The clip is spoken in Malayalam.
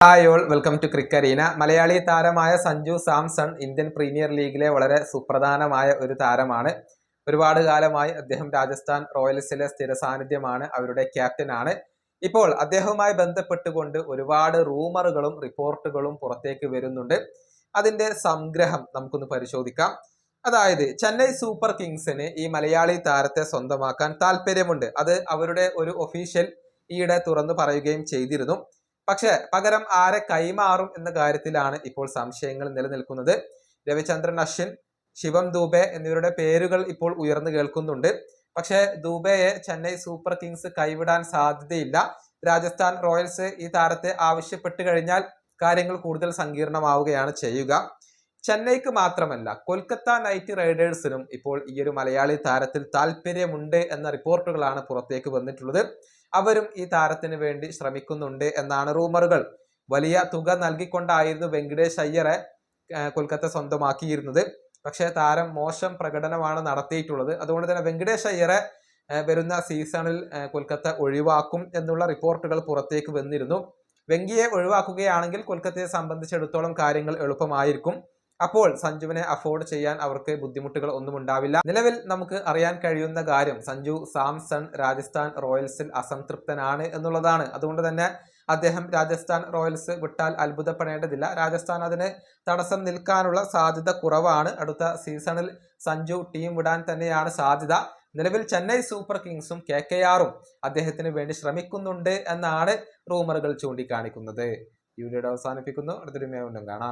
ഹായ് ഓൾ വെൽക്കം ടു ക്രിക്കറീന മലയാളി താരമായ സഞ്ജു സാംസൺ ഇന്ത്യൻ പ്രീമിയർ ലീഗിലെ വളരെ സുപ്രധാനമായ ഒരു താരമാണ്. ഒരുപാട് കാലമായി അദ്ദേഹം രാജസ്ഥാൻ റോയൽസിലെ സ്ഥിര സാന്നിധ്യമാണ് അവരുടെ ക്യാപ്റ്റനാണ് ഇപ്പോൾ അദ്ദേഹവുമായി ബന്ധപ്പെട്ടുകൊണ്ട് ഒരുപാട് റൂമറുകളും റിപ്പോർട്ടുകളും പുറത്തേക്ക് വരുന്നുണ്ട്. അതിന്റെ സംഗ്രഹം നമുക്കൊന്ന് പരിശോധിക്കാം. അതായത് ചെന്നൈ സൂപ്പർ കിങ്സിന് ഈ മലയാളി താരത്തെ സ്വന്തമാക്കാൻ താല്പര്യമുണ്ട്. അത് അവരുടെ ഒരു ഒഫീഷ്യൽ ഈയിടെ തുറന്നു പറയുകയും ചെയ്തിരുന്നു. പക്ഷേ പകരം ആരെ കൈമാറും എന്ന കാര്യത്തിലാണ് ഇപ്പോൾ സംശയങ്ങൾ നിലനിൽക്കുന്നത്. രവിചന്ദ്രൻ അശ്വിൻ ശിവം ദൂബെ എന്നിവരുടെ പേരുകൾ ഇപ്പോൾ ഉയർന്നു കേൾക്കുന്നുണ്ട്. പക്ഷേ ദൂബെയെ ചെന്നൈ സൂപ്പർ കിങ്സ് കൈവിടാൻ സാധ്യതയില്ല. രാജസ്ഥാൻ റോയൽസ് ഈ താരത്തെ ആവശ്യപ്പെട്ടു കഴിഞ്ഞാൽ കാര്യങ്ങൾ കൂടുതൽ സങ്കീർണമാവുകയാണ് ചെയ്യുക. ചെന്നൈക്ക് മാത്രമല്ല കൊൽക്കത്ത നൈറ്റ് റൈഡേഴ്സിനും ഇപ്പോൾ ഈ ഒരു മലയാളി താരത്തിൽ താല്പര്യമുണ്ട് എന്ന റിപ്പോർട്ടുകളാണ് പുറത്തേക്ക് വന്നിട്ടുള്ളത്. അവരും ഈ താരത്തിന് വേണ്ടി ശ്രമിക്കുന്നുണ്ട് എന്നാണ് റൂമറുകൾ. വലിയ തുക നൽകിക്കൊണ്ടായിരുന്നു വെങ്കടേഷ് അയ്യറെ കൊൽക്കത്ത സ്വന്തമാക്കിയിരുന്നത്. പക്ഷേ താരം മോശം പ്രകടനമാണ് നടത്തിയിട്ടുള്ളത്. അതുകൊണ്ട് തന്നെ വെങ്കടേഷ് അയ്യറെ വരുന്ന സീസണിൽ കൊൽക്കത്ത ഒഴിവാക്കും എന്നുള്ള റിപ്പോർട്ടുകൾ പുറത്തേക്ക് വന്നിരുന്നു. വെങ്കിയെ ഒഴിവാക്കുകയാണെങ്കിൽ കൊൽക്കത്തയെ സംബന്ധിച്ചിടത്തോളം കാര്യങ്ങൾ എളുപ്പമായിരിക്കും. അപ്പോൾ സഞ്ജുവിനെ അഫോർഡ് ചെയ്യാൻ അവർക്ക് ബുദ്ധിമുട്ടുകൾ ഒന്നും ഉണ്ടാവില്ല. നിലവിൽ നമുക്ക് അറിയാൻ കഴിയുന്ന കാര്യം സഞ്ജു സാംസൺ രാജസ്ഥാൻ റോയൽസിൽ അസംതൃപ്തനാണ് എന്നുള്ളതാണ്. അതുകൊണ്ട് തന്നെ അദ്ദേഹം രാജസ്ഥാൻ റോയൽസ് വിട്ടാൽ അത്ഭുതപ്പെടേണ്ടതില്ല. രാജസ്ഥാൻ അതിന് തടസ്സം നിൽക്കാനുള്ള സാധ്യത കുറവാണ്. അടുത്ത സീസണിൽ സഞ്ജു ടീം വിടാൻ തന്നെയാണ് സാധ്യത. നിലവിൽ ചെന്നൈ സൂപ്പർ കിങ്സും കെ കെ ആറും അദ്ദേഹത്തിന് വേണ്ടി ശ്രമിക്കുന്നുണ്ട് എന്നാണ് റൂമറുകൾ ചൂണ്ടിക്കാണിക്കുന്നത്. ഈ വീഡിയോ അവസാനിപ്പിക്കുന്നു. അടുത്തൊരു മേവുണ്ടും കാണാം.